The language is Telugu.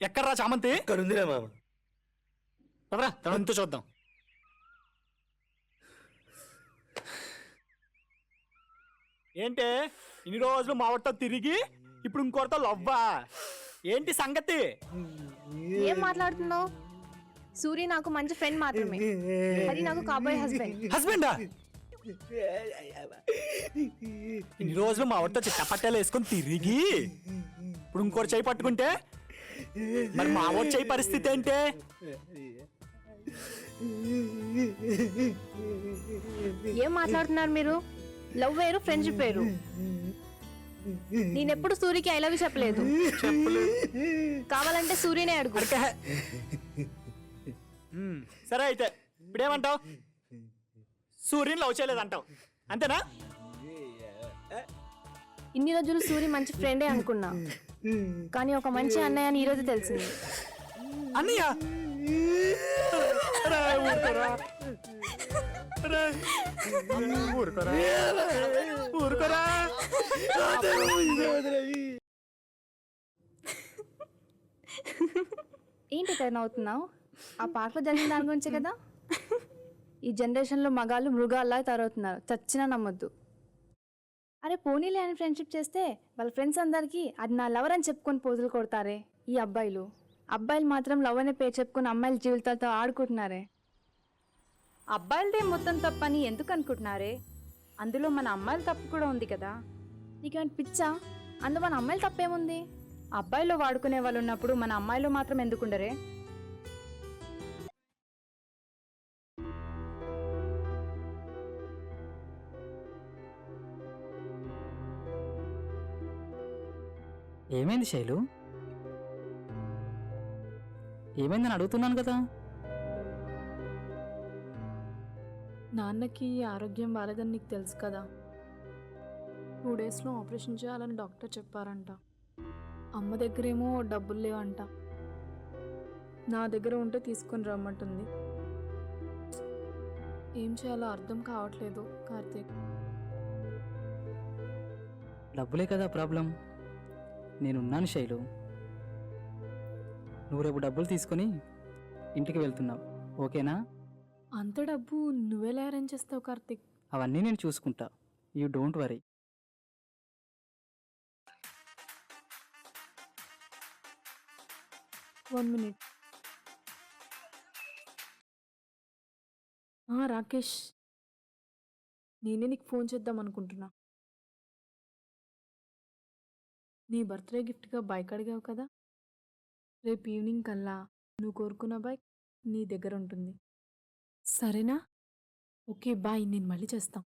ఎక్కడ్రా చామంతి? ఇక్కడ ఉందిరా మామ తనంతో చూద్దాం. ఏంటే ఇన్ని రోజులు మావడితో తిరిగి ఇప్పుడు ఇంకోటితో లవ్వా? ఏంటి సంగతి? ఏం మాట్లాడుతున్నావు? సూర్య నాకు మంచి ఫ్రెండ్ మాత్రమే. అది నాకు కాబోయే హస్బెండ్ హస్బెండా ఇన్ని రోజులు మా ఆవిడతో చిట్టపట్టాలు వేసుకొని తిరిగి ఇప్పుడు ఇంకోటి చేయి పట్టుకుంటే మరి మా చేయి పరిస్థితి ఏంటే? ఏం మాట్లాడుతున్నారు మీరు? లవ్ వేరు ఫ్రెండ్షిప్ వేరు. నేనెప్పుడు సూర్యకి ఐ లవ్ యూ చెప్పలేదు. కావాలంటే సూర్యనే అడుగు. సరే అయితే ఇప్పుడేమంటావు? సూర్యుని లవ్ చేయలేదంటావు. అంతేనా? ఇన్ని రోజులు సూర్య మంచి ఫ్రెండే అనుకున్నా. కానీ ఒక మంచి అన్నయ్య అని ఈరోజు తెలిసింది. అన్నయ్య! అరే, ఊరుకోరా. అరే, ఊరుకోరా. ఊరుకోరా. ఏంటి టర్న్ అవుతున్నావు ఆ పాటలో జరిగిన దాని గురించే కదా? ఈ జనరేషన్లో మగాళ్ళు మృగాల్లా తయారవుతున్నారు. చచ్చినా నమ్మొద్దు. అరే పోనీలే అని ఫ్రెండ్షిప్ చేస్తే వాళ్ళ ఫ్రెండ్స్ అందరికీ అది నా లవర్ అని చెప్పుకొని పోజులు కొడతారే ఈ అబ్బాయిలు. అబ్బాయిలు మాత్రం లవ్ అనే పేరు చెప్పుకొని అమ్మాయిల జీవితాలతో ఆడుకుంటున్నారే. అబ్బాయిలదే మొత్తం తప్పని ఎందుకు అనుకుంటున్నారే? అందులో మన అమ్మాయిల తప్పు కూడా ఉంది కదా. నీకేమైనా పిచ్చా? అందులో మన అమ్మాయిలు తప్పేముంది? అబ్బాయిలో వాడుకునే వాళ్ళు ఉన్నప్పుడు మన అమ్మాయిలో మాత్రం ఎందుకుండరే? ఏమైంది శైలు? ఏమైందని అడుగుతున్నాను కదా? నాన్నకి ఆరోగ్యం బాలేదని నీకు తెలుసు కదా. టూ డేస్లో ఆపరేషన్ చేయాలని డాక్టర్ చెప్పారంట. అమ్మ దగ్గరేమో డబ్బులు లేవంట. నా దగ్గర ఉంటే తీసుకొని రమ్మంటుంది. ఏం చేయాలో అర్థం కావట్లేదు కార్తీక్. డబ్బులే కదా ప్రాబ్లం. నేనున్నాను శైలు. నువ్వు రేపు డబ్బులు తీసుకొని ఇంటికి వెళ్తున్నావు ఓకేనా? అంత డబ్బు నువ్వెలా అరేంజ్ చేస్తావు కార్తీక్? అవన్నీ నేను చూసుకుంటా. You don't worry. One minute. Rakesh. నేనే నీకు ఫోన్ చేద్దాం అనుకుంటున్నా. నీ బర్త్డే గిఫ్ట్గా బైక్ అడిగావు కదా! రేపు ఈవినింగ్ కల్లా నువ్వు కోరుకున్న బైక్ నీ దగ్గర ఉంటుంది. సరేనా? Okay bye. నేను మళ్ళీ చేస్తాం.